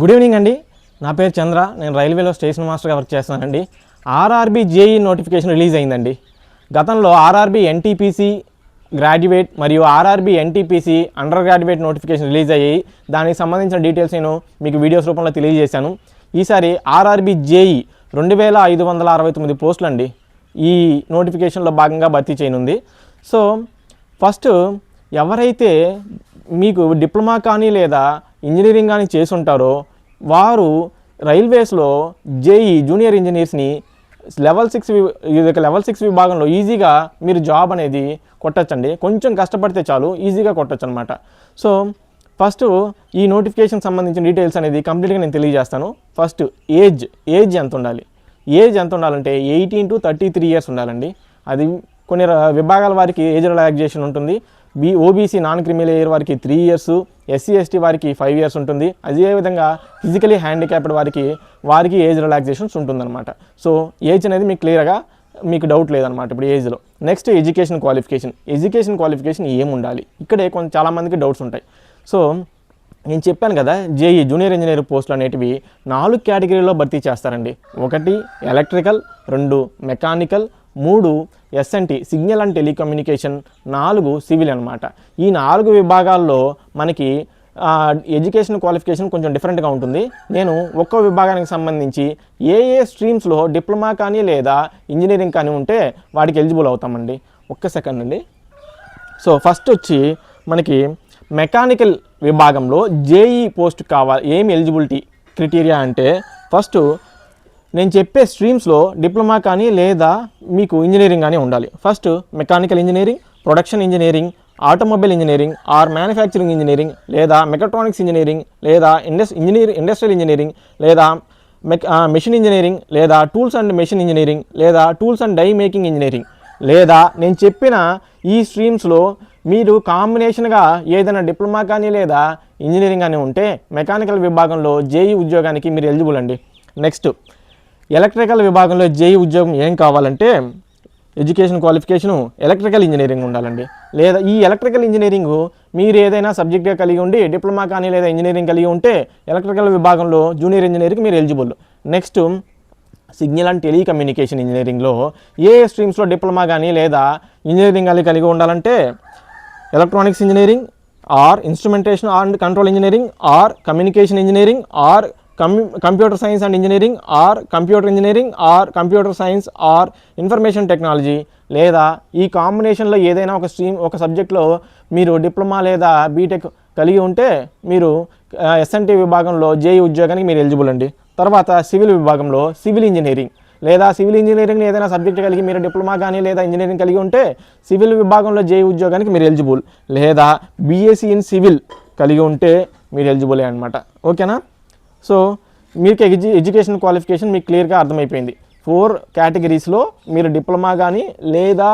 Good evening అండి. నా పేరు చంద్ర. నేను రైల్వేలో స్టేషన్ మాస్టర్గా వర్క్ చేస్తున్నానండి. ఆర్ఆర్బీ జేఈ నోటిఫికేషన్ రిలీజ్ అయిందండి. గతంలో ఆర్ఆర్బీ ఎన్టీపీసీ గ్రాడ్యుయేట్ మరియు RRB NTPC undergraduate notification release అయ్యాయి దానికి సంబంధించిన డీటెయిల్స్ నేను మీకు వీడియోస్ రూపంలో తెలియజేశాను. ఈసారి ఆర్ఆర్బీ జేఈ రెండు వేల ఐదు వందల అరవై తొమ్మిది పోస్టులు అండి ఈ నోటిఫికేషన్లో భాగంగా భర్తీ చేయనుంది. సో ఫస్ట్ ఎవరైతే మీకు డిప్లొమా కానీ లేదా ఇంజనీరింగ్ కానీ చేసి ఉంటారో వారు రైల్వేస్లో జేఈ జూనియర్ ఇంజనీర్స్ని లెవెల్ సిక్స్ ఇది లెవెల్ సిక్స్ విభాగంలో ఈజీగా మీరు జాబ్ అనేది కొట్టచ్చండి. కొంచెం కష్టపడితే చాలు ఈజీగా కొట్టచ్చు అనమాట సో ఫస్ట్ ఈ నోటిఫికేషన్ సంబంధించిన డీటెయిల్స్ అనేది కంప్లీట్గా నేను తెలియజేస్తాను. ఫస్ట్ ఏజ్ ఏజ్ ఎంత ఉండాలి? ఏజ్ ఎంత ఉండాలంటే eighteen to thirty three years ఉండాలండి. అది కొన్ని ర- విభాగాల వారికి ఏజ్ రిలాక్సేషన్ ఉంటుంది. B OBC non criminal year వారికి త్రీ ఇయర్స్ ఎస్సీ ఎస్టీ వారికి ఫైవ్ ఇయర్స్ ఉంటుంది. అదేవిధంగా ఫిజికలీ హ్యాండిక్యాప్డ్ వారికి వారికి ఏజ్ రిలాక్సేషన్స్ ఉంటుందన్నమాట. సో ఏజ్ అనేది మీకు క్లియర్గా మీకు డౌట్ లేదనమాట ఇప్పుడు ఏజ్లో next education qualification education qualification ఏం ఉండాలి ఇక్కడే కొంచెం చాలామందికి డౌట్స్ ఉంటాయి. సో నేను చెప్పాను కదా జేఈ జూనియర్ ఇంజనీర్ పోస్టులు అనేటివి నాలుగు కేటగిరీలో భర్తీ చేస్తారండి. ఒకటి ఎలక్ట్రికల్ రెండు మెకానికల్ మూడు ఎస్ఎన్టీ సిగ్నల్ అండ్ టెలికమ్యూనికేషన్ నాలుగు సివిల్ అనమాట ఈ నాలుగు విభాగాల్లో మనకి ఎడ్యుకేషన్ క్వాలిఫికేషన్ కొంచెం డిఫరెంట్గా ఉంటుంది. నేను ఒక్కో విభాగానికి సంబంధించి ఏ ఏ స్ట్రీమ్స్లో డిప్లొమా కానీ లేదా ఇంజనీరింగ్ కానీ ఉంటే వాటికి ఎలిజిబుల్ అవుతామండి. ఒక్క సెకండ్ అండి. సో ఫస్ట్ వచ్చి మనకి మెకానికల్ విభాగంలో జేఈ పోస్ట్ కావాలి ఏమి ఎలిజిబిలిటీ క్రిటీరియా అంటే ఫస్ట్ నేను చెప్పే స్ట్రీమ్స్లో డిప్లొమా కానీ లేదా మీకు ఇంజనీరింగ్ కానీ ఉండాలి. First mechanical engineering production engineering automobile engineering or manufacturing engineering లేదా మెకట్రానిక్స్ ఇంజనీరింగ్ లేదా ఇండస్ ఇంజనీర్ ఇండస్ట్రియల్ ఇంజనీరింగ్ లేదా మెక్ మెషిన్ ఇంజనీరింగ్ లేదా టూల్స్ అండ్ మెషిన్ ఇంజనీరింగ్ లేదా tools and die making engineering లేదా నేను చెప్పిన ఈ స్ట్రీమ్స్లో మీరు కాంబినేషన్గా ఏదైనా డిప్లొమా కానీ లేదా ఇంజనీరింగ్ కానీ ఉంటే మెకానికల్ విభాగంలో జేఈ ఉద్యోగానికి మీరు ఎలిజిబుల్ అండి. నెక్స్ట్ ఎలక్ట్రికల్ విభాగంలో జేఈ ఉద్యోగం ఏం కావాలంటే ఎడ్యుకేషన్ క్వాలిఫికేషను ఎలక్ట్రికల్ ఇంజనీరింగ్ ఉండాలండి. లేదా ఈ ఎలక్ట్రికల్ ఇంజనీరింగ్ మీరు ఏదైనా సబ్జెక్ట్గా కలిగి ఉండి డిప్లొమా కానీ లేదా ఇంజనీరింగ్ కలిగి ఉంటే ఎలక్ట్రికల్ విభాగంలో జూనియర్ ఇంజనీరింగ్ మీరు eligible. Next signal and telecommunication ఇంజనీరింగ్లో ఏ స్ట్రీమ్స్లో డిప్లొమా కానీ లేదా ఇంజనీరింగ్ కానీ కలిగి ఉండాలంటే electronics engineering or instrumentation and control engineering or communication engineering or computer science and engineering or computer engineering or computer science or information technology లేదా ఈ కాంబినేషన్లో ఏదైనా ఒక స్ట్రీమ్ ఒక సబ్జెక్ట్లో మీరు డిప్లొమా లేదా బీటెక్ కలిగి ఉంటే మీరు ఎస్ఎన్టీ విభాగంలో జేఈ ఉద్యోగానికి మీరు ఎలిజిబుల్ అండి. తర్వాత సివిల్ విభాగంలో సివిల్ ఇంజనీరింగ్ లేదా సివిల్ ఇంజనీరింగ్ ఏదైనా సబ్జెక్ట్ కలిగి మీరు డిప్లొమా కానీ లేదా ఇంజనీరింగ్ కలిగి ఉంటే సివిల్ విభాగంలో జేఈ ఉద్యోగానికి మీరు ఎలిజిబుల్ లేదా బీఎస్సీ ఇన్ సివిల్ కలిగి ఉంటే మీరు ఎలిజిబులే అనమాట ఓకేనా? సో మీకు ఎడ్యు ఎడ్యుకేషన్ క్వాలిఫికేషన్ మీకు క్లియర్గా అర్థమైపోయింది. ఫోర్ కేటగిరీస్లో మీరు డిప్లొమా కానీ లేదా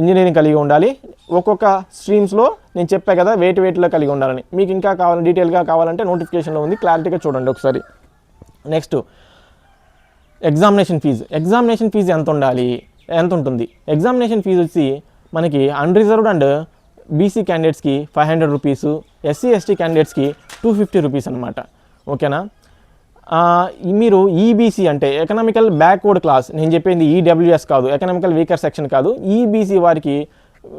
ఇంజనీరింగ్ కలిగి ఉండాలి. ఒక్కొక్క స్ట్రీమ్స్లో నేను చెప్పా కదా వెయిట్ వెయిట్లో కలిగి ఉండాలని. మీకు ఇంకా కావాలి డీటెయిల్గా కావాలంటే నోటిఫికేషన్లో ఉంది క్లారిటీగా చూడండి ఒకసారి. Next examination fee. Examination fee ఎంత ఉండాలి? ఎంత ఉంటుంది? ఎగ్జామినేషన్ ఫీజు వచ్చి మనకి అన్రిజర్వ్డ్ అండ్ బీసీ క్యాండిడేట్స్కి five hundred rupees SC ST క్యాండిడేట్స్కి టూ ఫిఫ్టీ రూపీస్ అనమాట ఓకేనా? మీరు ఈబీసీ అంటే ఎకనామికల్ బ్యాక్వర్డ్ క్లాస్ నేను చెప్పింది ఈడబ్ల్యూఎస్ కాదు ఎకనామికల్ వీకర్ సెక్షన్ కాదు ఈబీసీ వారికి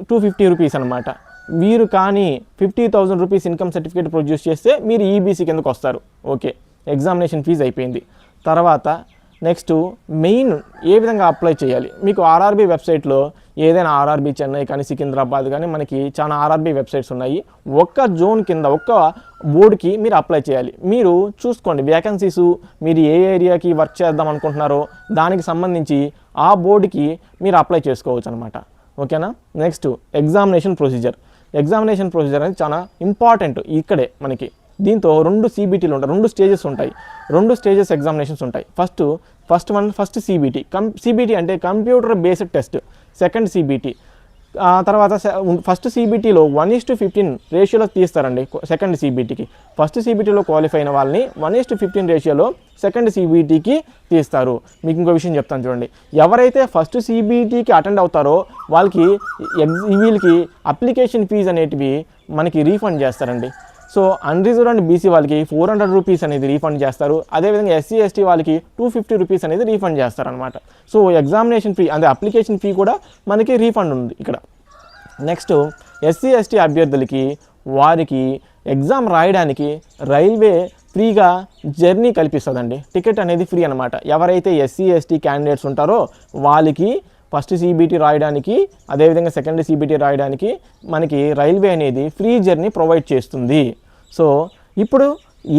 టూ ఫిఫ్టీ రూపీస్ అనమాట మీరు కానీ fifty thousand rupees income certificate produce చేస్తే మీరు ఈబీసీ కిందకు వస్తారు. ఓకే ఎగ్జామినేషన్ ఫీజు అయిపోయింది. తర్వాత నెక్స్ట్ మెయిన్ ఏ విధంగా అప్లై చేయాలి? మీకు ఆర్ఆర్బీ వెబ్సైట్లో ఏదైనా ఆర్ఆర్బీ చెన్నై కానీ సికింద్రాబాద్ కానీ మనకి చాలా ఆర్ఆర్బీ వెబ్సైట్స్ ఉన్నాయి. ఒక్క జోన్ కింద ఒక్క బోర్డుకి మీరు అప్లై చేయాలి. మీరు చూసుకోండి వేకెన్సీస్ మీరు ఏ ఏరియాకి వర్క్ చేద్దాం అనుకుంటున్నారో దానికి సంబంధించి ఆ బోర్డుకి మీరు అప్లై చేసుకోవచ్చు అనమాట ఓకేనా? Next examination procedure. Examination procedure అనేది చాలా ఇంపార్టెంట్ ఇక్కడే మనకి. దీంతో రెండు సీబీటీలు ఉంటాయి రెండు స్టేజెస్ ఉంటాయి రెండు స్టేజెస్ ఎగ్జామినేషన్స్ ఉంటాయి. First first one first CBT cum CBT అంటే computer based test second CBT తర్వాత ఫస్ట్ సీబీటీలో వన్ ఇస్ టు ఫిఫ్టీన్ రేషియోలో తీస్తారండి సెకండ్ సీబీటీకి ఫస్ట్ సీబీటీలో క్వాలిఫై అయిన వాళ్ళని వన్ ఇస్ టు ఫిఫ్టీన్ రేషియోలో సెకండ్ సీబీటీకి తీస్తారు. మీకు ఇంకో విషయం చెప్తాను చూడండి. ఎవరైతే ఫస్ట్ సీబీటీకి అటెండ్ అవుతారో వాళ్ళకి ఎగ్జ్ వీళ్ళకి అప్లికేషన్ ఫీజు అనేటివి మనకి రీఫండ్ చేస్తారండి. సో అన్రిజర్వ్ అండ్ బీసీ వాళ్ళకి ఫోర్ హండ్రెడ్ రూపీస్ అనేది రీఫండ్ చేస్తారు. అదేవిధంగా ఎస్సీ ఎస్టీ వాళ్ళకి టూ ఫిఫ్టీ రూపీస్ అనేది రీఫండ్ చేస్తారనమాట సో ఎగ్జామినేషన్ ఫీ అంటే అప్లికేషన్ ఫీ కూడా మనకి రీఫండ్ ఉంది ఇక్కడ. నెక్స్ట్ ఎస్సీ ఎస్టీ అభ్యర్థులకి వారికి ఎగ్జామ్ రాయడానికి రైల్వే ఫ్రీగా జర్నీ కల్పిస్తుందండి. టికెట్ అనేది ఫ్రీ అనమాట ఎవరైతే ఎస్సీ ఎస్టీ క్యాండిడేట్స్ ఉంటారో వాళ్ళకి ఫస్ట్ సీబీటీ రాయడానికి అదేవిధంగా సెకండ్ సీబీటీ రాయడానికి మనకి రైల్వే అనేది ఫ్రీ జర్నీ ప్రొవైడ్ చేస్తుంది. సో ఇప్పుడు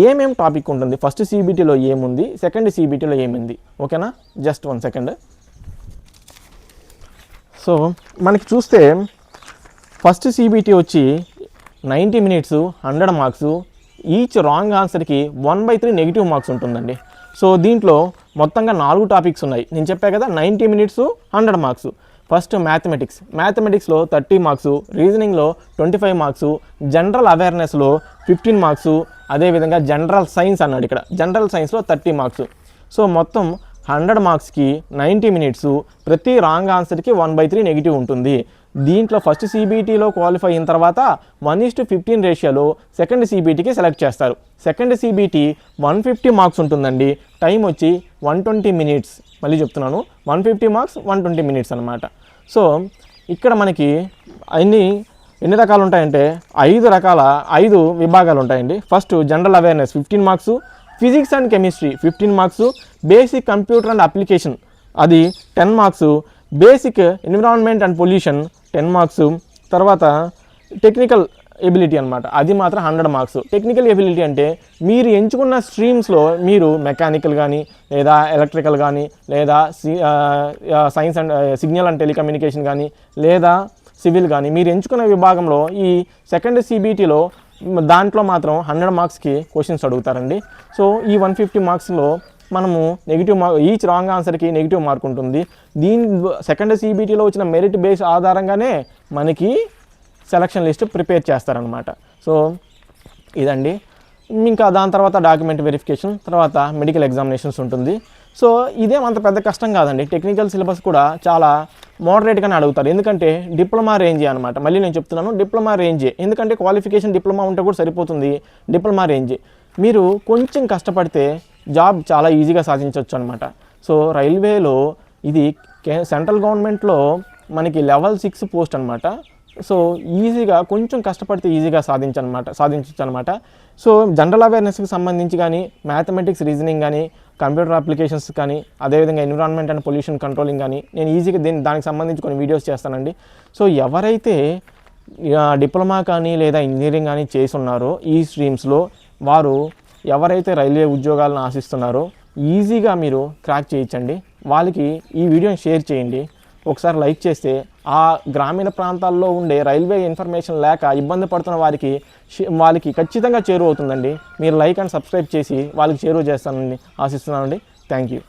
ఏమేం టాపిక్ ఉంటుంది? ఫస్ట్ సీబీటీలో ఏముంది? సెకండ్ సీబీటీలో ఏముంది? ఓకేనా? Just one second. సో మనకి చూస్తే ఫస్ట్ సీబీటీ వచ్చి ninety minutes hundred marks each wrong ఆన్సర్కి one by three negative marks ఉంటుందండి. సో దీంట్లో మొత్తంగా నాలుగు టాపిక్స్ ఉన్నాయి. నేను చెప్పా కదా ninety minutes hundred marks. First mathematics. మ్యాథమెటిక్స్లో thirty marks రీజనింగ్లో ట్వంటీ ఫైవ్ మార్క్స్ జనరల్ అవేర్నెస్లో ఫిఫ్టీన్ మార్క్స్ అదేవిధంగా జనరల్ సైన్స్ అన్నాడు ఇక్కడ. జనరల్ సైన్స్లో థర్టీ మార్క్స్. సో మొత్తం హండ్రెడ్ మార్క్స్కి నైంటీ మినిట్స్ ప్రతి రాంగ్ ఆన్సర్కి వన్ బై త్రీ నెగిటివ్ ఉంటుంది. దీంట్లో ఫస్ట్ సీబీటీలో క్వాలిఫై అయిన తర్వాత వన్ ఈస్ టు ఫిఫ్టీన్ రేషియోలో సెకండ్ సీబీటీకి సెలెక్ట్ చేస్తారు. Second CBT one fifty marks ఉంటుందండి. టైం వచ్చి వన్ ట్వంటీ మినిట్స్ మళ్ళీ చెప్తున్నాను. One fifty marks one twenty minutes అనమాట సో ఇక్కడ మనకి అన్ని ఎన్ని రకాలు ఉంటాయంటే ఐదు రకాల ఐదు విభాగాలు ఉంటాయండి. First general awareness fifteen marks physics and chemistry fifteen marks basic computer and application అది ten marks basic environment and pollution ten marks తర్వాత టెక్నికల్ ఎబిలిటీ అనమాట అది మాత్రం హండ్రెడ్ మార్క్స్ టెక్నికల్ ఎబిలిటీ అంటే మీరు ఎంచుకున్న స్ట్రీమ్స్లో మీరు మెకానికల్ కానీ లేదా ఎలక్ట్రికల్ కానీ లేదా science and signal and telecommunication కానీ లేదా సివిల్ కానీ మీరు ఎంచుకున్న విభాగంలో ఈ సెకండ్ సిబిటీలో దాంట్లో మాత్రం హండ్రెడ్ మార్క్స్కి క్వశ్చన్స్ అడుగుతారండి. సో ఈ వన్ ఫిఫ్టీ మార్క్స్లో మనము నెగిటివ్ మార్క్ ఈచ్ రాంగ్ ఆన్సర్కి నెగిటివ్ మార్క్ ఉంటుంది. దీని సెకండ్ సిబిటీలో వచ్చిన మెరిట్ బేస్ ఆధారంగానే మనకి సెలక్షన్ లిస్ట్ ప్రిపేర్ చేస్తారనమాట సో ఇదండి. ఇంకా దాని తర్వాత డాక్యుమెంట్ వెరిఫికేషన్ తర్వాత మెడికల్ ఎగ్జామినేషన్స్ ఉంటుంది. సో ఇదేం అంత పెద్ద కష్టం కాదండి. టెక్నికల్ సిలబస్ కూడా చాలా మోడరేట్గానే అడుగుతారు. ఎందుకంటే డిప్లొమా రేంజే అనమాట మళ్ళీ నేను చెప్తున్నాను డిప్లొమా రేంజే ఎందుకంటే క్వాలిఫికేషన్ డిప్లొమా ఉంటే కూడా సరిపోతుంది డిప్లొమా రేంజే మీరు కొంచెం కష్టపడితే జాబ్ చాలా ఈజీగా సాధించవచ్చు అనమాట సో రైల్వేలో ఇది కే- సెంట్రల్ గవర్నమెంట్లో మనకి లెవెల్ సిక్స్ పోస్ట్ అనమాట. సో ఈజీగా కొంచెం కష్టపడితే ఈజీగా సాధించనమాట సాధించవచ్చు అనమాట సో జనరల్ అవేర్నెస్కి సంబంధించి కానీ మ్యాథమెటిక్స్ రీజనింగ్ కానీ కంప్యూటర్ అప్లికేషన్స్ కానీ అదేవిధంగా ఎన్విరాన్మెంట్ అండ్ పొల్యూషన్ కంట్రోలింగ్ కానీ నేను ఈజీగా దీని దానికి సంబంధించి కొన్ని వీడియోస్ చేస్తానండి. సో ఎవరైతే డిప్లొమా కానీ లేదా ఇంజనీరింగ్ కానీ చేసి ఉన్నారో ఈ స్ట్రీమ్స్లో వారు ఎవరైతే రైల్వే ఉద్యోగాలను ఆశిస్తున్నారో ఈజీగా మీరు క్రాక్ చేయించండి వాళ్ళకి ఈ వీడియోని షేర్ చేయండి. ఒకసారి లైక్ చేస్తే ఆ గ్రామీణ ప్రాంతాల్లో ఉండే రైల్వే ఇన్ఫర్మేషన్ లేక ఇబ్బంది పడుతున్న వారికి షే- వాళ్ళకి ఖచ్చితంగా చేరువవుతుందండి. మీరు లైక్ అండ్ సబ్స్క్రైబ్ చేసి వాళ్ళకి చేరువ చేస్తానని ఆశిస్తున్నానండి. Thank you.